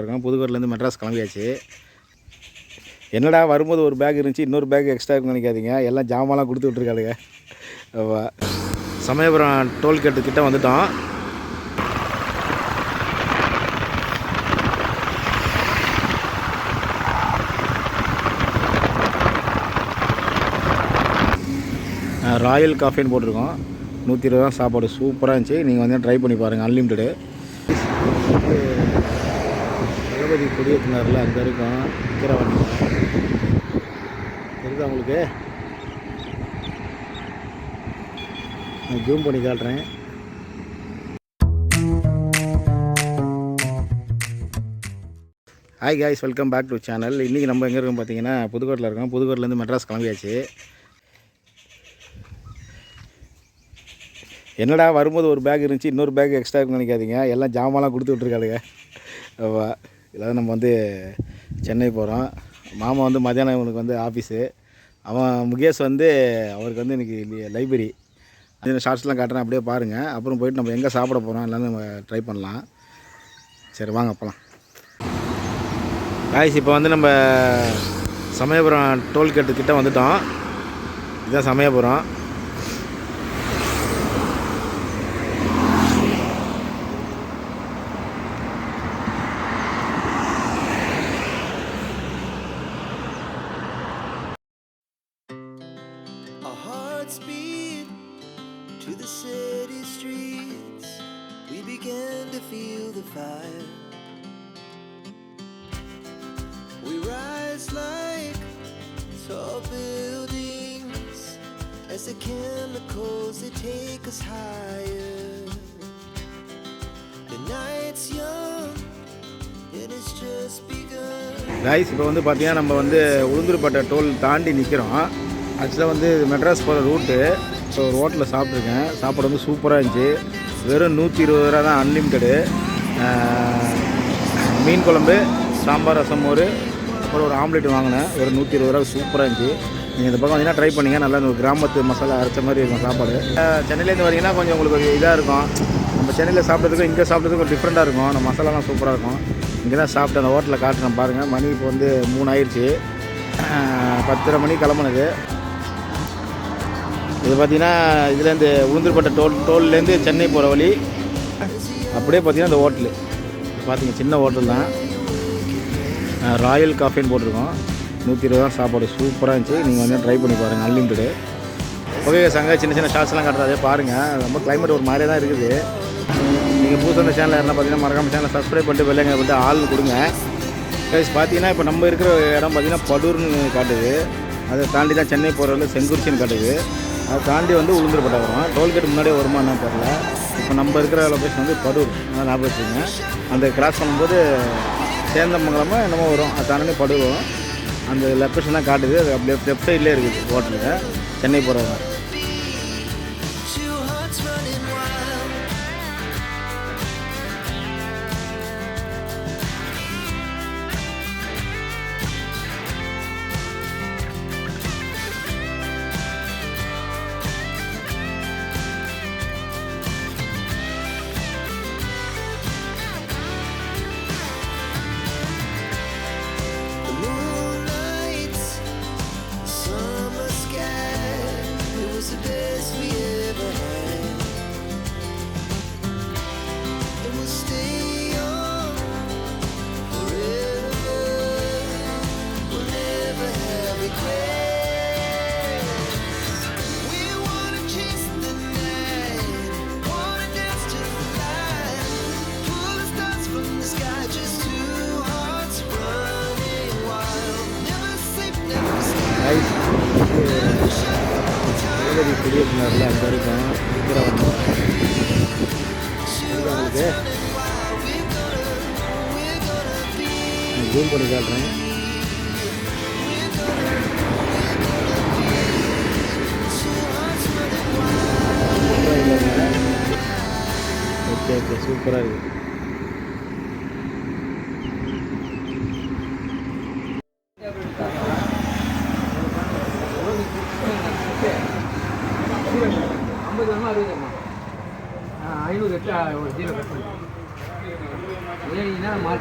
இருக்கோம். புதுக்கோட்டிலேருந்து மெட்ராஸ் கிளம்பியாச்சு. என்னடா வரும்போது ஒரு பேக் இருந்துச்சு இன்னொரு பேக் எக்ஸ்ட்ரா இருக்குன்னு நினைக்காதீங்க. எல்லாம் ஜாமான்லாம் கொடுத்து விட்ருக்காளுங்க சமயபுரம் டோல்கேட்டு கிட்டே வந்துட்டோம். ராயல் காஃபின்னு போட்டிருக்கோம். நூற்றி இருபது தான் சாப்பாடு. சூப்பராக இருந்துச்சு. நீங்கள் வந்து ட்ரை பண்ணி பாருங்கள் அன்லிமிட்டடு தளபதி கொடியேற்றினார்ல அங்கே இருக்கும் விக்கிரவாணி தெரியுது உங்களுக்கு? நான் ஜூம் பண்ணி காட்டுறேன். Hi guys welcome back to channel இன்றைக்கி நம்ம எங்கே இருக்கோம் பார்த்தீங்கன்னா புதுக்கோட்டையில் இருக்கோம். புதுக்கோட்டிலேருந்து மெட்ராஸ் கிளம்பியாச்சு. என்னடா வரும்போது ஒரு பேக் இருந்துச்சு இன்னொரு பேக் எக்ஸ்ட்ரா இருக்குன்னு நினைக்காதீங்க. எல்லாம் ஜாமான்லாம் கொடுத்து விட்ருக்காளுங்க ஆமாம் இல்லாத நம்ம வந்து சென்னை போகிறோம் மாமா வந்து மத்தியானம் இவனுக்கு வந்து ஆஃபீஸு அவன் முகேஷ் வந்து அவருக்கு வந்து இன்றைக்கி லைப்ரரி அந்த ஷார்ட்ஸ்லாம் காட்டுறேன் அப்படியே பாருங்கள் அப்புறம் போயிட்டு நம்ம எங்கே சாப்பிட போகிறோம் எல்லாமே நம்ம ட்ரை பண்ணலாம். சரி வாங்க அப்போலாம் காய்ஸ் இப்போ வந்து நம்ம சமயபுரம் டோல்கேட்டு கிட்டே வந்துட்டோம். இதுதான் Samayapuram. Hearts beat to the city streets. We began to feel the fire. We rise like tall buildings as the chemicals they take us higher. The night's young and இப்போ வந்து பார்த்தீங்கன்னா நம்ம வந்து உளுந்தூர்பேட்டை டோல் தாண்டி நிற்கிறோம் ஆக்சுவலாக வந்து மெட்ராஸ் போகிற ரூட்டு ஸோ ஒரு ஹோட்டலில் சாப்பிட்ருக்கேன் சாப்பாடு வந்து சூப்பராக இருந்துச்சு. வெறும் நூற்றி இருபது ரூபா தான் அன்லிமிட்டடு மீன் குழம்பு சாம்பார் ரசம் மோர் அப்புறம் ஒரு ஆம்லேட் வாங்கினேன். வெறும் நூற்றி இருபது ரூபா சூப்பராக இருந்துச்சு. நீங்கள் இந்த பக்கம் வந்தீங்கன்னா ட்ரை பண்ணிங்க. நல்லா இந்த கிராமத்து மசாலா அரைச்ச மாதிரி இருக்கும் சாப்பாடு. சென்னையிலேருந்து வரீங்கன்னா கொஞ்சம் உங்களுக்கு ஒரு இதாக இருக்கும். நம்ம சென்னையில் சாப்பிட்றதுக்கும் இங்கே சாப்பிட்றதுக்கும் டிஃப்ரெண்ட்டாக இருக்கும். நம்ம மசாலாலாம் சூப்பராக இருக்கும். இங்கே தான் சாப்பிட்டு அந்த ஹோட்டலில் காட்டுறேன் பாருங்கள் மணி இப்போ வந்து மூணு ஆயிடுச்சு பத்தரை மணி கிளம்புனது. இது பார்த்தீங்கன்னா இதுலேருந்து உளுந்தூர்பேட்டை டோல் டோல்லேருந்து சென்னை போகிற வழி. அப்படியே பார்த்தீங்கன்னா இந்த ஹோட்டலு. பார்த்தீங்க சின்ன ஹோட்டல் தான். ராயல் காஃபின்னு போட்டிருக்கோம். நூற்றி இருபது தான் சாப்பாடு. சூப்பராக இருந்துச்சு. நீங்கள் வந்து ட்ரை பண்ணி பாருங்கள் அன்லிமிட்டடு ஓகே சங்க சின்ன சின்ன ஷார்ட்ஸ்லாம் காட்டுறாதே பாருங்கள் ரொம்ப கிளைமேட் ஒரு மாதிரியே தான் இருக்குது. நீங்கள் புதுசு அந்த சேனலில் இருந்தால் பார்த்தீங்கன்னா மறக்காம சேனலை சப்ஸ்கிரைப் பண்ணிட்டு வெளியே வந்து ஆள் கொடுங்க. கைஸ் பார்த்தீங்கன்னா இப்போ நம்ம இருக்கிற இடம் பார்த்தீங்கன்னா படூர்னு காட்டுது. அதை தாண்டி தான் சென்னை போகிறது செங்குறிச்சின்னு காட்டுது. அதை தாண்டி வந்து உளுந்தூர்பேட்டை வரும் டோல்கேட் முன்னாடியே வருமா என்ன தெரில இப்போ நம்ம இருக்கிற லொக்கேஷன் வந்து படூர் அதான் ஞாபகம் வச்சுங்க அந்த கிராஸ் பண்ணும்போது சேந்தமங்கலமாக என்னமோ வரும். அது தாண்டி படுவோம் அந்த லொக்கேஷன் தான் காட்டுது. அது அப்படியே லெஃப்ட் சைட்லேயே இருக்குது ஹோட்டலில் சென்னை போகிறவங்க தளபதி குடியிருந்தார்ல அங்கே இருக்கும் விக்கிரவாணி உங்களுக்கு ஜூம் பண்ணி காட்டுறேன். ஓகே ஓகே சூப்பராக இருக்குது ஐம்பது வருமா அறுபது வருமா ஐநூறு எட்டு ஒரு ஜீரோ கட் பண்ணி ஏன்னா